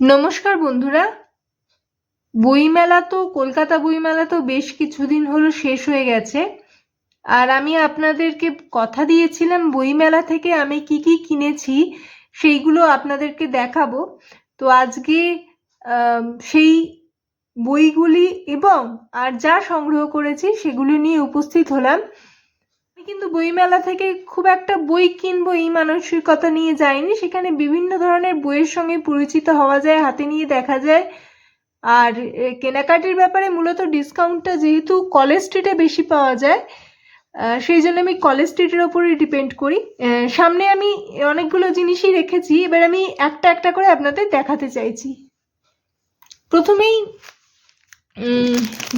নমস্কার বন্ধুরা। বইমেলা তো, কলকাতা বইমেলা তো বেশ কিছুদিন হলো শেষ হয়ে গেছে। আর আমি আপনাদেরকে কথা দিয়েছিলাম বইমেলা থেকে আমি কি কি কিনেছি, সেইগুলো আপনাদেরকে দেখাবো। তো আজকে সেই বইগুলি এবং আর যা সংগ্রহ করেছি সেগুলো নিয়ে উপস্থিত হলাম। কিন্তু বইমেলা থেকে খুব একটা বই কিনবো এই মানসিকতা নিয়ে যাইনি। সেখানে বিভিন্ন ধরনের বইয়ের সঙ্গে পরিচিত হওয়া যায়, হাতে নিয়ে দেখা যায়। আর কেনাকাটির ব্যাপারে মূলত ডিসকাউন্টটা যেহেতু কলেজ স্ট্রিটে বেশি পাওয়া যায় সেই জন্য আমি কলেজ স্ট্রিটের ওপরই ডিপেন্ড করি। সামনে আমি অনেকগুলো জিনিসই রেখেছি, এবার আমি একটা একটা করে আপনাদের দেখাতে চাইছি। প্রথমেই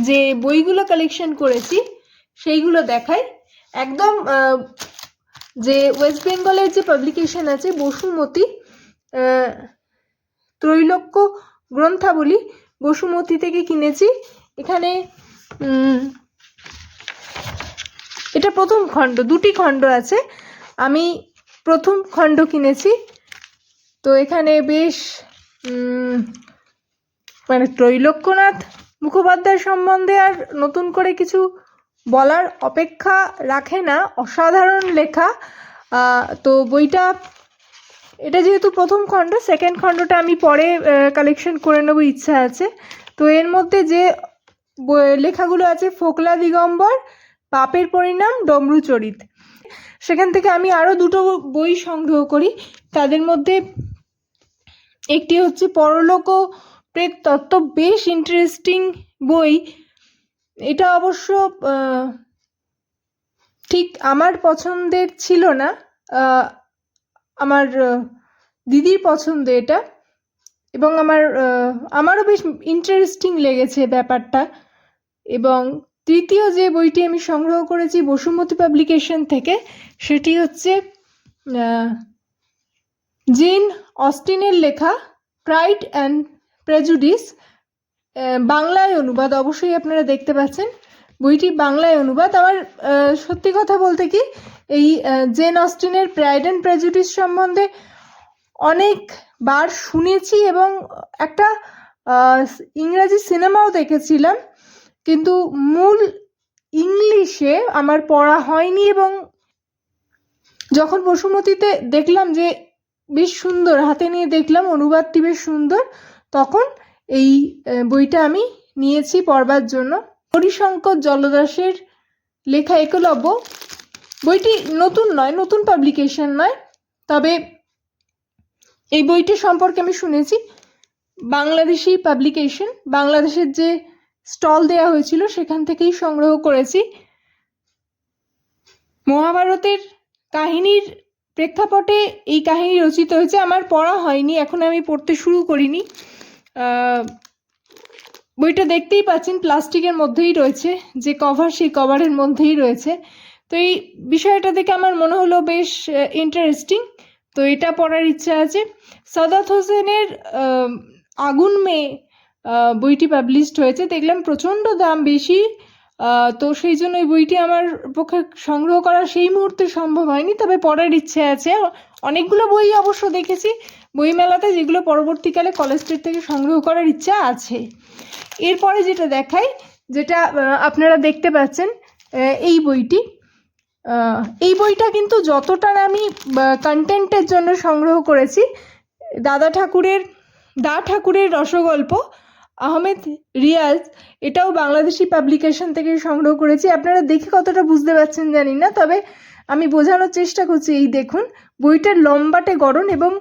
যে বইগুলো কালেকশন করেছি, সেইগুলো দেখাই। একদম যে ওয়েস্ট বেঙ্গলের যে পাবলিকেশন আছে, বসুমতী ত্রৈলোক্য গ্রন্থাবলী, বসুমতী থেকে কিনেছি। এখানে এটা প্রথম খণ্ড, দুটি খণ্ড আছে। আমি প্রথম খণ্ড কিনেছি। তো এখানে বেশ মানে ত্রৈলোক্যনাথ মুখোপাধ্যায় সম্বন্ধে আর নতুন করে কিছু বলার অপেক্ষা রাখে না, অসাধারণ লেখা। তো বইটা, এটা যেহেতু প্রথম খণ্ড সেকেন্ড খণ্ডটা আমি পরে কালেকশন করে নেব, ইচ্ছা আছে। তো এর মধ্যে যে লেখাগুলো আছে, ফোকলা দিগম্বর, পাপের পরিণাম ডমরুচরিত সেখান থেকে আমি আরও দুটো বই সংগ্রহ করি। তাদের মধ্যে একটি হচ্ছে পরলোক প্রেত তত্ত্ব বেশ ইন্টারেস্টিং বই। এটা অবশ্য ঠিক আমার পছন্দের ছিল না। আমার দিদির পছন্দ এটা। এবং আমার আমারও বেশ ইন্টারেস্টিং লেগেছে ব্যাপারটা। এবং তৃতীয় যে বইটি আমি সংগ্রহ করেছি বসুমতী পাবলিকেশন থেকে, সেটি হচ্ছে জিন অস্টিনের লেখা প্রাইড অ্যান্ড প্রেজুডিস বাংলায় অনুবাদ, অবশ্যই আপনারা দেখতে পাচ্ছেন। বইটি বাংলায় অনুবাদ। আমার সত্যি কথা বলতে কি, এই জেন অস্টিনের প্রাইড অ্যান্ড প্রেজুডিস সম্বন্ধে অনেকবার শুনেছি এবং একটা ইংরাজি সিনেমাও দেখেছিলাম। কিন্তু মূল ইংলিশে আমার পড়া হয়নি এবং যখন বসুমতীতে দেখলাম যে বেশ সুন্দর, হাতে নিয়ে দেখলাম অনুবাদটি বেশ সুন্দর, তখন এই বইটা আমি নিয়েছি পড়বার জন্য। হরিশঙ্কর জলদাসের লেখা একলব্য। বইটি নতুন নয়, নতুন পাবলিকেশন নয়, তবে এই বইটি সম্পর্কে আমি শুনেছি। বাংলাদেশি পাবলিকেশন বাংলাদেশের যে স্টল দেওয়া হয়েছিল সেখান থেকেই সংগ্রহ করেছি। মহাভারতের কাহিনীর প্রেক্ষাপটে এই কাহিনী রচিত হয়েছে, আমার পড়া হয়নি, এখন আমি পড়তে শুরু করিনি। বইটা দেখতেই পাচ্ছেন, প্লাস্টিকের মধ্যেই রয়েছে, যে কভার সেই কভারের মধ্যেই রয়েছে। তো এই বিষয়টা দেখে আমার মনে হলো বেশ ইন্টারেস্টিং তো এটা পড়ার ইচ্ছা আছে। সাদাত হোসেনের আগুন মেয়ে বইটি পাবলিশড হয়েছে। দেখলাম প্রচণ্ড দাম বেশি তো সেই জন্য এই বইটি আমার পক্ষে সংগ্রহ করা সেই মুহূর্তে সম্ভব হয়নি। তবে পড়ার ইচ্ছে আছে। অনেকগুলো বই অবশ্য দেখেছি। বইমেলাতে যেগুলো পরবর্তীকালে কলেজ স্ট্রিট থেকে সংগ্রহ করার ইচ্ছা আছে। এরপরে যেটা দেখাই, যেটা আপনারা দেখতে পাচ্ছেন এই বইটি। এই বইটা কিন্তু যতটা আমি কন্টেন্টের জন্য সংগ্রহ করেছি, দাদা ঠাকুরের, দা ঠাকুরের রসগল্প, আহমেদ রিয়াজ, এটাও বাংলাদেশি পাবলিকেশন থেকে সংগ্রহ করেছি। আপনারা দেখে কতটা বুঝতে পারছেন জানি না, তবে আমি বোঝানোর চেষ্টা করছি, এই দেখুন, বইটার লম্বাটে গড়ন এবং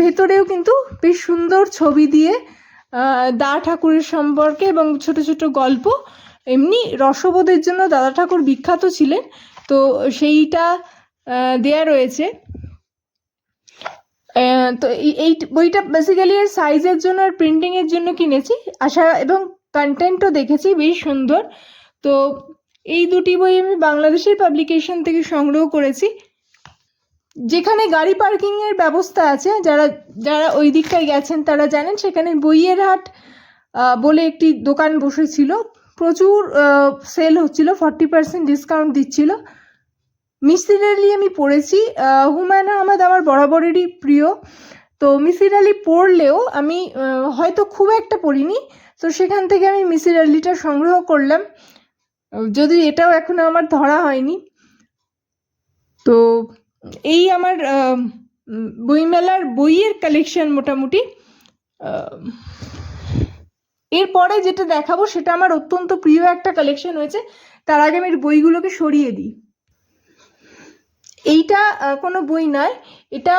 ভেতরেও কিন্তু বেশ সুন্দর ছবি দিয়ে দা ঠাকুরের সম্পর্কে এবং ছোট ছোট গল্প। এমনি রসবোধের জন্য দাদা ঠাকুর বিখ্যাত ছিলেন, তো সেইটা দেয়া রয়েছে। তো এই এই বইটা বেসিক্যালি এর সাইজের জন্য আর প্রিন্টিংয়ের জন্য কিনেছি। আশা এবং কন্টেন্টও দেখেছি, বেশ সুন্দর। তো এই দুটি বই আমি বাংলাদেশের পাবলিকেশন থেকে সংগ্রহ করেছি। যেখানে গাড়ি পার্কিংয়ের ব্যবস্থা আছে, যারা যারা ওই দিকটায় গেছেন তারা জানেন সেখানে বইয়ের হাট বলে একটি দোকান বসেছিল। প্রচুর সেল হচ্ছিল ফর্টি পার্সেন্ট ডিসকাউন্ট দিচ্ছিল। মিস্ত্রিরালি আমি পড়েছি হুমায়ুন আহমেদ আমার বরাবরেরই প্রিয়। তো মিসির আলি পড়লেও আমি হয়তো খুব একটা পড়িনি, তো সেখান থেকে আমি মিসির আলিটা সংগ্রহ করলাম। যদি এটাও এখনও আমার ধরা হয়নি, তো এই আমার বইমেলার বইয়ের কালেকশন মোটামুটি এরপরে যেটা দেখাবো সেটা আমার অত্যন্ত প্রিয় একটা কালেকশন হয়েছে, তার আগে আমি বইগুলোকে সরিয়ে দিই। এইটা কোনো বই নয়, এটা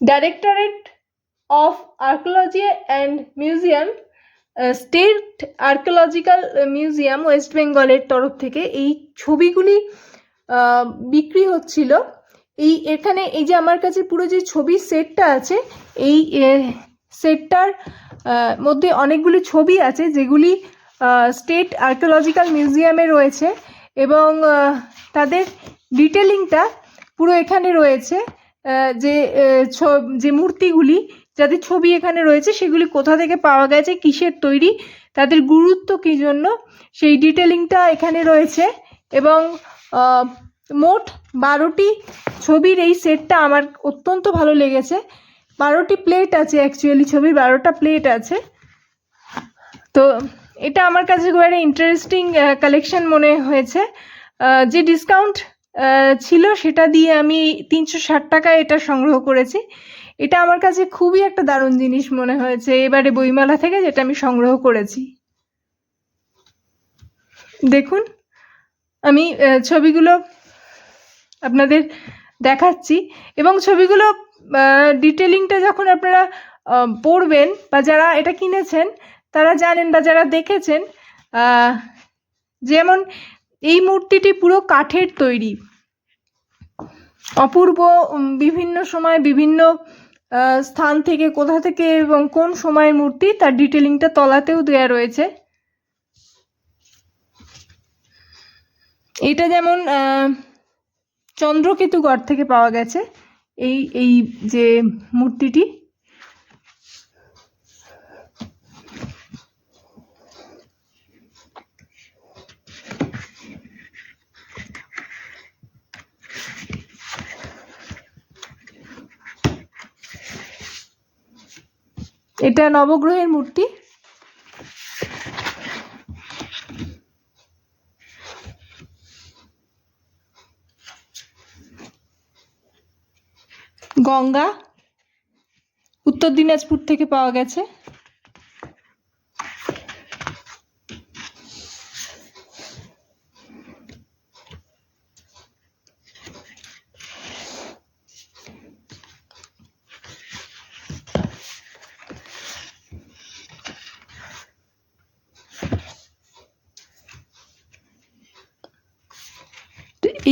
directorate of archaeology and museum state archaeological museum West বেঙ্গলের তরফ থেকে এই ছবিগুলি বিক্রি হচ্ছিল। এই এখানে এই যে আমার কাছে পুরো যে ছবির সেটটা আছে, এই সেটটার মধ্যে অনেকগুলি ছবি আছে যেগুলি স্টেট আর্কোলজিক্যাল মিউজিয়ামে রয়েছে এবং তাদের ডিটেলিংটা পুরো এখানে রয়েছে যে যে মূর্তিগুলি, যাদের ছবি এখানে রয়েছে সেগুলি কোথা থেকে পাওয়া গেছে, কিসের তৈরি, তাদের গুরুত্ব কী জন্য, সেই ডিটেলিংটা এখানে রয়েছে এবং মোট বারোটি ছবির এই সেটটা আমার অত্যন্ত ভালো লেগেছে। বারোটি প্লেট আছে অ্যাকচুয়ালি ছবির, বারোটা প্লেট আছে। তো এটা আমার কাছে খুব একটা ইন্টারেস্টিং কালেকশন মনে হয়েছে। যে ডিসকাউন্ট ছিল সেটা দিয়ে আমি তিনশো ষাট টাকায় এটা সংগ্রহ করেছি। এটা আমার কাছে খুবই একটা দারুণ জিনিস মনে হয়েছে। এবারে বইমেলা থেকে যেটা আমি সংগ্রহ করেছি। দেখুন। আমি ছবিগুলো আপনাদের দেখাচ্ছি এবং ছবিগুলো ডিটেলিংটা যখন আপনারা পড়বেন বা যারা এটা কিনেছেন, তারা জানেন বা যারা দেখেছেন যেমন এই মূর্তিটি পুরো কাঠের তৈরি। অপূর্ব বিভিন্ন সময় বিভিন্ন স্থান থেকে কোথা থেকে এবং কোন সময়ের মূর্তি, তার ডিটেলিংটা তলাতেও দেওয়া রয়েছে। এটা যেমন আহ, চন্দ্রকেতুগড় থেকে পাওয়া গেছে এই এই যে মূর্তিটি। এটা নবগ্রহের মূর্তি। গঙ্গা উত্তর দিনাজপুর থেকে পাওয়া গেছে।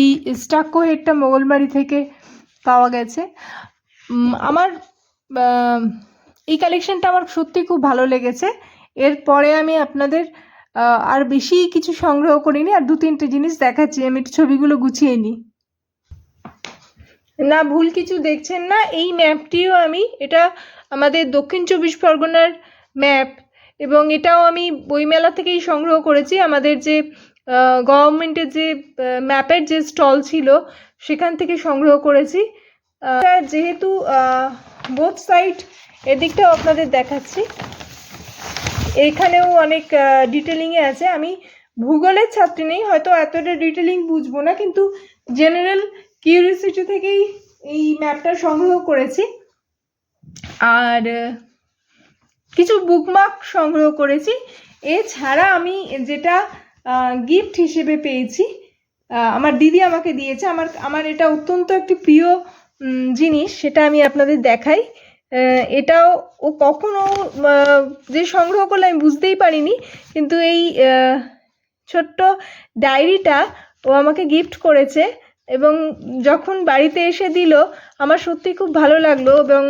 এই স্টাকো হেডটা মোগলবাড়ি থেকে পাওয়া গেছে। আমার এই কালেকশনটা আমার সত্যি খুব ভালো লেগেছে। এরপরে আমি আপনাদের আর বেশি কিছু সংগ্রহ করিনি, আর দু তিনটে জিনিস দেখাচ্ছি, আমি ছবিগুলো গুছিয়ে নিই। না, ভুল কিছু দেখছেন না, এই ম্যাপটিও আমি, এটা আমাদের দক্ষিণ চব্বিশ পরগনার ম্যাপ এবং এটাও আমি বইমেলা থেকেই সংগ্রহ করেছি। আমাদের যে গভর্নমেন্টের যে ম্যাপের যে স্টল ছিল, সেখান থেকে সংগ্রহ করেছি। যেহেতু বোথ সাইড এদিকটাও আপনাদের দেখাচ্ছি। এখানেও অনেক ডিটেলিংয়ে আছে। আমি ভূগোলের ছাত্রী নেই, হয়তো এতটা ডিটেলিং বুঝব না, কিন্তু জেনারেল কিউরিয়াসিটি থেকেই এই ম্যাপটা সংগ্রহ করেছি। আর কিছু বুকমার্ক সংগ্রহ করেছি। এছাড়া আমি যেটা গিফট হিসেবে পেয়েছি আমার দিদি আমাকে দিয়েছে। আমার আমার এটা অত্যন্ত একটি প্রিয় জিনিস সেটা আমি আপনাদের দেখাই। এটাও ও কখনো যে সংগ্রহ করলে আমি বুঝতেই পারিনি, কিন্তু এই ছোট্ট ডায়েরিটা ও আমাকে গিফট করেছে এবং যখন বাড়িতে এসে দিল, আমার সত্যি খুব ভালো লাগল এবং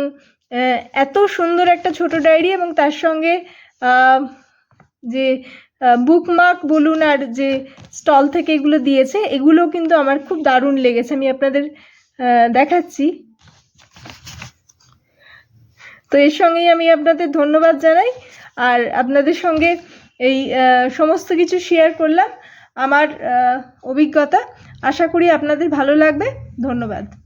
এত সুন্দর একটা ছোট ডায়েরি এবং তার সঙ্গে যে বুকমার্ক বলুন আর যে স্টল থেকে এগুলো দিয়েছে, এগুলো কিন্তু আমার খুব দারুণ লেগেছে। আমি আপনাদের দেখাচ্ছি। তো এর সঙ্গেই আমি আপনাদের ধন্যবাদ জানাই। আর আপনাদের সঙ্গে এই সমস্ত কিছু শেয়ার করলাম। আমার অভিজ্ঞতা। আশা করি আপনাদের ভালো লাগবে। ধন্যবাদ।